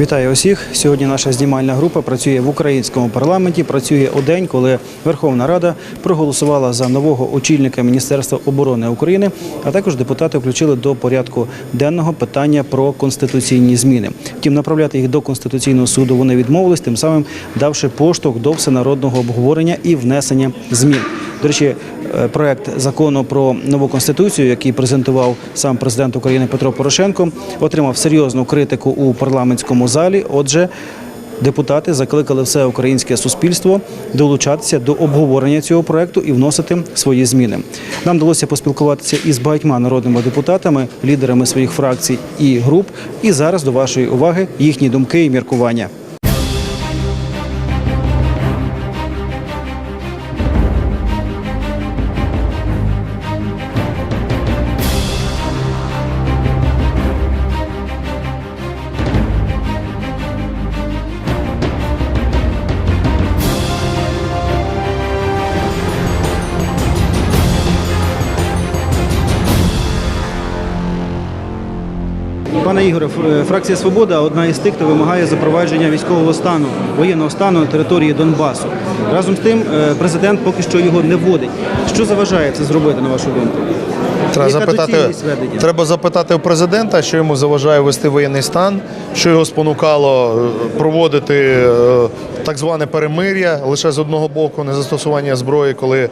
Вітаю усіх. Сьогодні наша знімальна група працює в українському парламенті. Працює у день, коли Верховна Рада проголосувала за нового очільника Міністерства оборони України. А також депутати включили до порядку денного питання про конституційні зміни. Втім, направляти їх до конституційного суду вони відмовились, тим самим давши поштовх до всенародного обговорення і внесення змін. До речі, е, проект закону про нову конституцію, який презентував сам президент України Петро Порошенко, отримав серйозну критику у парламентському залі. Отже, депутати закликали все українське суспільство долучатися до обговорення цього проекту і вносити свої зміни. Нам вдалося поспілкуватися із багатьма народними депутатами, лідерами своїх фракцій і груп. І зараз до вашої уваги їхні думки і міркування. Пане Ігоре, фракція Свобода одна із тих, хто вимагає запровадження військового стану, воєнного стану на території Донбасу. Разом з тим, е, президент поки що його не вводить. Що заважає це зробити, на вашу думку? Треба запитати, треба запитати у президента, що йому заважає вести воєнний стан, що його спонукало е, проводити е, так зване перемир'я лише з одного боку, не застосування зброї, коли е,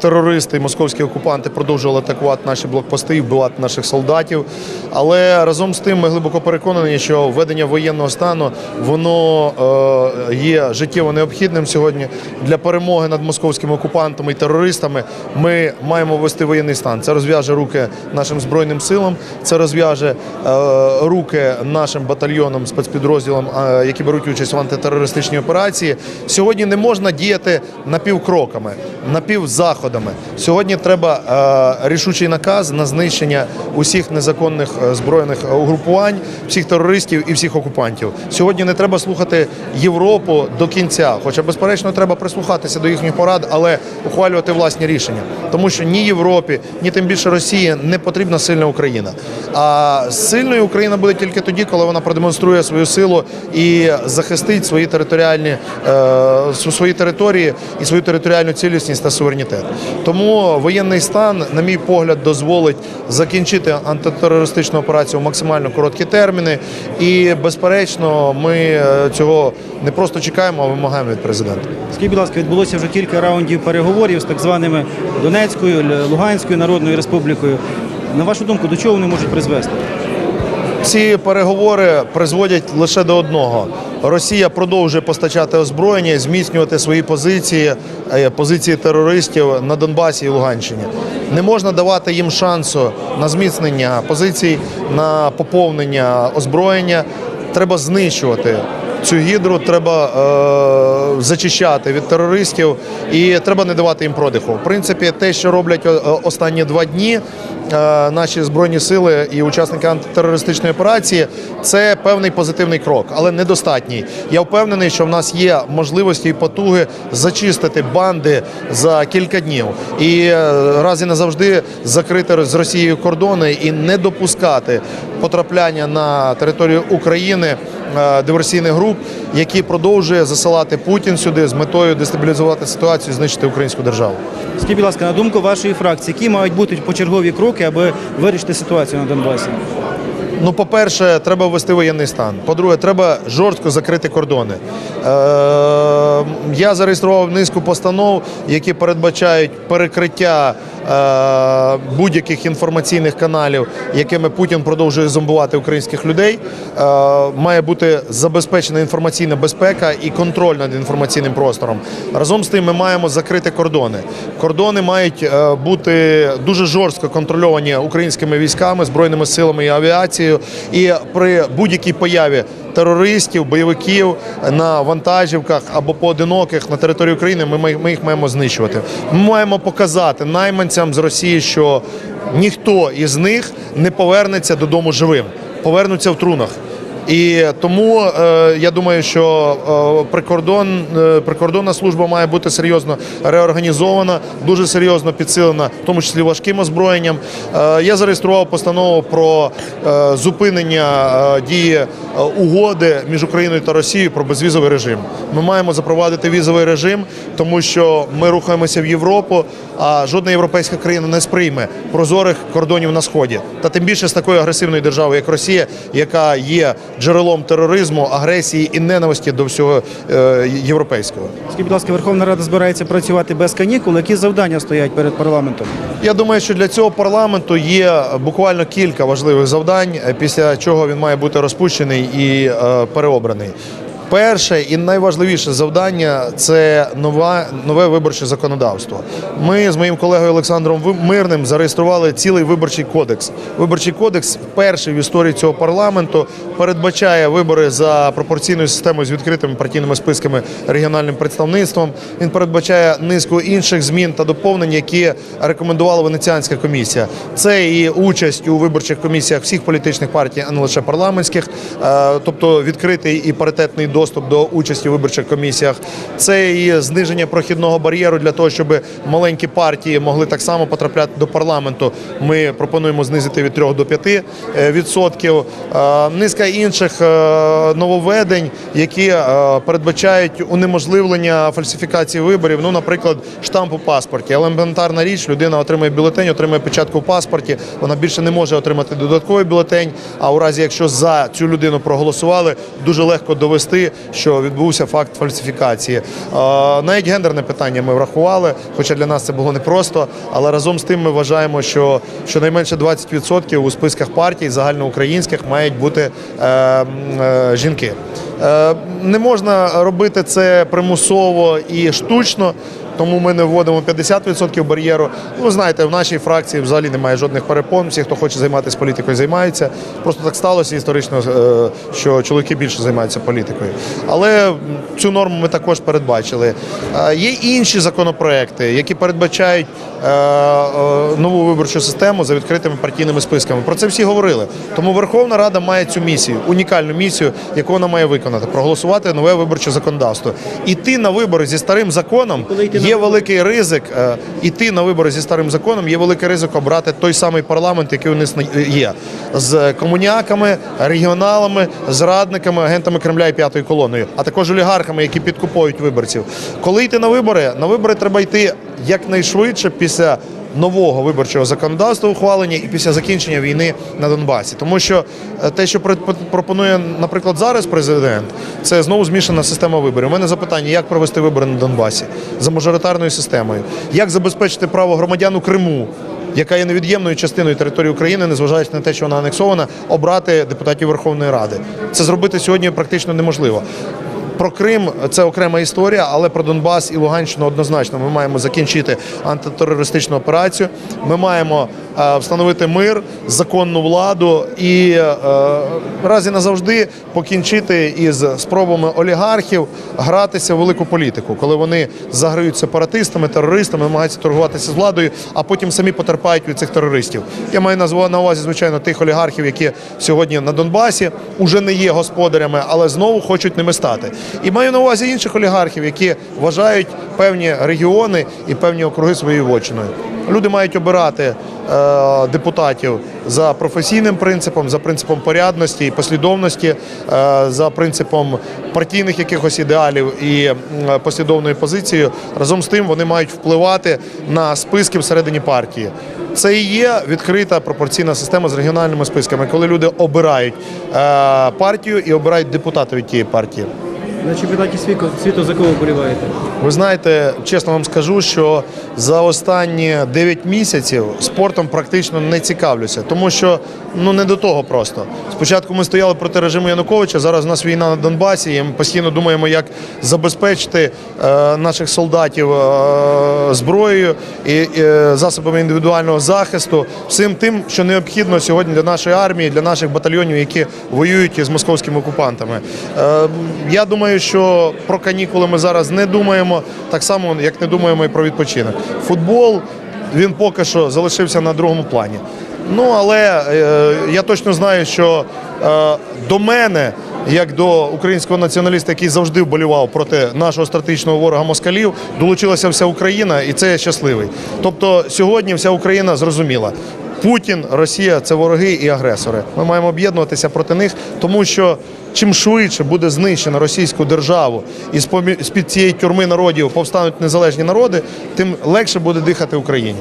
терористи і московські окупанти продовжували атакувати наші блокпости і вбивати наших солдатів. Але разом з тим ми глибоко переконані, що введення воєнного стану воно е, є життєво необхідним сьогодні для перемоги над московськими окупантами і терористами. Ми маємо ввести воєнний стан. Це розв'яже руки нашим збройним силам, це розв'яже е, руки нашим батальйонам, спецпідрозділам, які беруть участь в антитерористичній операції. Сьогодні не можна діяти напівкроками, напівзаходами. Сьогодні треба е, рішучий наказ на знищення усіх незаконних е, збройних угрупувань, всіх терористів і всіх окупантів. Сьогодні не треба слухати Європу до кінця, хоча безперечно треба прислухатися до їхніх порад, але ухвалювати власні рішення, тому що ні Європі, ні тим більше Росії не потрібна сильна Україна. А сильною Україна буде тільки тоді, коли вона продемонструє свою силу і захистить свої територіальні е, свої території і свою територіальну цілісність та суверенітет. Тому воєнний стан, на мій погляд, дозволить закінчити антитерористичну операцію в максимально короткі терміни. І безперечно, ми е, цього не просто чекаємо, а вимагаємо від президента. Скажіть, будь ласка, відбулося вже кілька раундів переговорів з так званими Донецькою, Луганською Народною Республікою. На вашу думку, до чого вони можуть призвести? Ці переговори призводять лише до одного: Росія продовжує постачати озброєння, зміцнювати свої позиції, е, позиції терористів на Донбасі і Луганщині. Не можна давати їм шансу на зміцнення позицій, на поповнення озброєння. Треба знищувати. Цю гідру треба е, зачищати від терористів і треба не давати їм продиху. В принципі, те, що роблять останні два дні, е, наші збройні сили і учасники антитерористичної операції це певний позитивний крок, але недостатній. Я впевнений, що в нас є можливості і потуги зачистити банди за кілька днів і е, раз і назавжди закрити з Росією кордони і не допускати потрапляння на територію України е, диверсійних груп, які продовжує засилати Путін сюди з метою дестабілізувати ситуацію, і знищити українську державу. Скажіть, будь ласка, на думку вашої фракції, які мають бути почергові кроки, аби вирішити ситуацію на Донбасі? Ну, по-перше, треба ввести воєнний стан. По-друге, треба жорстко закрити кордони. Е, я зареєстрував низку постанов, які передбачають перекриття е, будь-яких інформаційних каналів, якими Путін продовжує зомбувати українських людей. Е, має бути забезпечена інформаційна безпека і контроль над інформаційним простором. Разом з тим, ми маємо закрити кордони. Кордони мають е, бути дуже жорстко контрольовані українськими військами, збройними силами і авіацією. І при будь-якій появі терористів, бойовиків на вантажівках або поодиноких на території України, ми, ми- їх маємо знищувати. Ми маємо показати найманцям з Росії, що ніхто із них не повернеться додому живим, повернуться в трунах. І тому е, я думаю, що е, прикордон, е, прикордонна служба має бути серйозно реорганізована, дуже серйозно підсилена, в тому числі важким озброєнням. Я зареєстрував постанову про зупинення дії угоди між Україною та Росією про безвізовий режим. Ми маємо запровадити візовий режим, тому що ми рухаємося в Європу, а жодна європейська країна не сприйме прозорих кордонів на сході. Та тим більше з такою агресивною державою, як Росія, яка є джерелом тероризму, агресії і ненависті до всього е, європейського. Скажіть, будь ласка, Верховна Рада збирається працювати без канікул. Які завдання стоять перед парламентом? Я думаю, що для цього парламенту є буквально кілька важливих завдань, е, після чого він має бути розпущений і е, переобраний. Перше і найважливіше завдання це нове, нове виборче законодавство. Ми з моїм колегою Олександром Мирним зареєстрували цілий виборчий кодекс. Виборчий кодекс перший в історії цього парламенту передбачає вибори за пропорційною системою з відкритими партійними списками регіональним представництвом. Він передбачає низку інших змін та доповнень, які рекомендувала Венеціанська комісія. Це і участь у виборчих комісіях всіх політичних партій, а не лише парламентських, е, тобто відкритий і паритетний доступ до участі у виборчих комісіях. Це і зниження прохідного бар'єру для того, щоб маленькі партії могли так само потрапляти до парламенту. Ми пропонуємо знизити від 3 до 5 е, відсотків. Е, Низка інших е, нововведень, які передбачають унеможливлення фальсифікації виборів. Ну, наприклад, штамп у паспорті. Елементарна річ, людина отримує бюлетень, отримує печатку в паспорті. Вона більше не може отримати додатковий бюлетень. А у разі, якщо за цю людину проголосували, дуже легко довести, що відбувся факт фальсифікації. Навіть гендерне питання ми врахували, хоча для нас це було непросто. Але разом з тим ми вважаємо, що щонайменше 20% у списках партій загальноукраїнських мають бути е, е, жінки. Е, Не можна робити це примусово і штучно. Тому ми не вводимо 50% бар'єру. Ну, ви знаєте, в нашій фракції взагалі немає жодних перепон. Всі, хто хоче займатися політикою, займаються. Просто так сталося історично, е, що чоловіки більше займаються політикою. Але цю норму ми також передбачили. Е, Є інші законопроекти, які передбачають е, нову виборчу систему за відкритими партійними списками. Про це всі говорили. Тому Верховна Рада має цю місію, унікальну місію, яку вона має виконати проголосувати нове виборче законодавство. Іти на вибори зі старим законом є великий ризик. е, Іти на вибори зі старим законом є великий ризик обрати той самий парламент, який у нас є з комуняками, регіоналами, зрадниками, агентами Кремля і п'ятою колоною, а також олігархами, які підкуповують виборців. Коли йти на вибори, на вибори треба йти якнайшвидше після. Нового виборчого законодавства ухвалення і після закінчення війни на Донбасі, тому що е, те, що пропонує, наприклад, зараз президент, це знову змішана система виборів. У мене запитання, як провести вибори на Донбасі за мажоритарною системою, як забезпечити право громадян у Криму, яка є невід'ємною частиною території України, незважаючи на те, що вона анексована, обрати депутатів Верховної Ради. Це зробити сьогодні практично неможливо. Про Крим це окрема історія, але про Донбас і Луганщину однозначно ми маємо закінчити антитерористичну операцію. Ми маємо е, встановити мир, законну владу і е, раз і назавжди покінчити із спробами олігархів гратися в велику політику, коли вони заграють сепаратистами, терористами, намагаються торгуватися з владою, а потім самі потерпають від цих терористів. Я маю на увазі, звичайно, тих олігархів, які сьогодні на Донбасі уже не є господарями, але знову хочуть ними стати. І маю на увазі інших олігархів, які вважають певні регіони і певні округи своєю вотчиною. Люди мають обирати е, депутатів за професійним принципом, за принципом порядності і послідовності, е, за принципом партійних якихось ідеалів і послідовною позицією. Разом з тим вони мають впливати на списки всередині партії. Це і є відкрита пропорційна система з регіональними списками, коли люди обирають е, партію і обирають депутата від тієї партії. На чемпіонаті світу, світу за кого вболіваєте? Ви знаєте, чесно вам скажу, що за останні 9 місяців спортом практично не цікавлюся, тому що ну не до того просто. Спочатку ми стояли проти режиму Януковича. Зараз у нас війна на Донбасі. і Ми постійно думаємо, як забезпечити е, наших солдатів е, зброєю і е, засобами індивідуального захисту, всім тим, що необхідно сьогодні для нашої армії, для наших батальйонів, які воюють із московськими окупантами. Е, я думаю, що про канікули ми зараз не думаємо, так само як не думаємо і про відпочинок. Футбол він поки що залишився на другому плані. Ну але е, я точно знаю, що е, до мене, як до українського націоналіста, який завжди вболівав проти нашого стратегічного ворога москалів, долучилася вся Україна, і це я щасливий. Тобто сьогодні вся Україна зрозуміла. Путін, Росія це вороги і агресори. Ми маємо об'єднуватися проти них, тому що чим швидше буде знищена російську державу і з під цієї тюрми народів повстануть незалежні народи, тим легше буде дихати Україні.